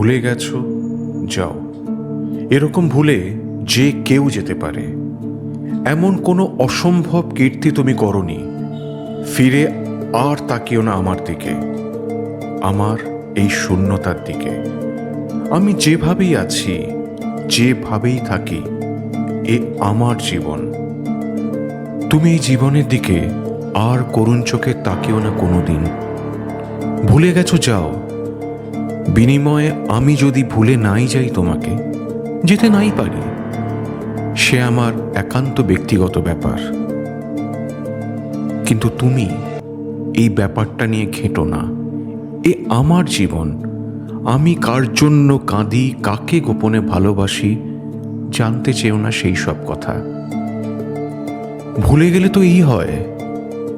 ভুলে গেছো? যাও। এরকম ভুলে যে কেউ যেতে পারে। এমন কোনো অসম্ভব কীর্তি তুমি করনি। ফিরে আর তাকিও না আমার দিকে। আমার এই শূন্যতার দিকে। আমি যেভাবেই আছি, যেভাবেই থাকি, এ আমার জীবন। তুমি এই জীবনের দিকে আর করুণ চোখে তাকিও না কোনোদিন। ভুলে গেছো, যাও। বিনিময়ে আমি যদি ভুলে নাই যাই তোমাকে, যেতে নাই পারি, সে আমার একান্ত ব্যক্তিগত ব্যাপার। কিন্তু তুমি এই ব্যাপারটা নিয়ে ঘেঁটো না। এ আমার জীবন। আমি কার জন্য কাঁদি, কাকে গোপনে ভালোবাসি, জানতে চেও না সেই সব কথা। ভুলে গেলে তো এই হয়।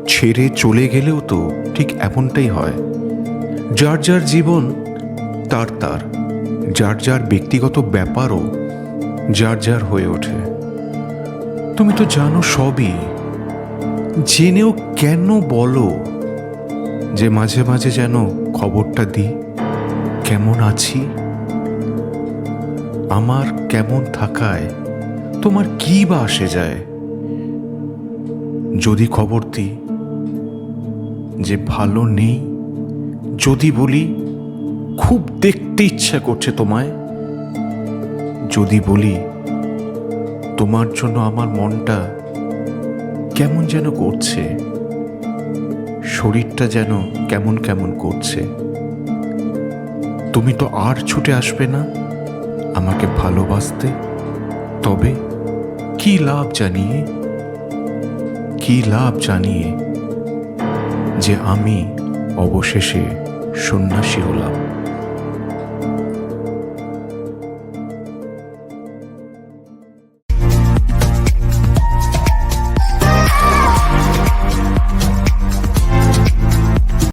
ছেড়ে চলে গেলেও তো ঠিক এমনটাই হয়। যার যার জীবন তার তার, যার যার ব্যক্তিগত ব্যাপারও যার যার হয়ে ওঠে। তুমি তো জানো সবই। জেনেও কেন বলো যে মাঝে মাঝে যেন খবরটা দিই, কেমন আছি? আমার কেমন থাকায় তোমার কি বা আসে যায়? যদি খবর দিই যে ভালো নেই, যদি বলি খুব দেখতে ইচ্ছা করছে তোমায়। যদি বলি, তোমার জন্য আমার মনটা কেমন যেন করছে, শরীরটা যেন কেমন কেমন করছে। তুমি তো আর ছুটে আসবে না, আমাকে ভালোবাসতে। তবে কি লাভ জানিয়ে, কি লাভ জানিয়ে যে আমি অবশেষে সন্ন্যাসী হলাম?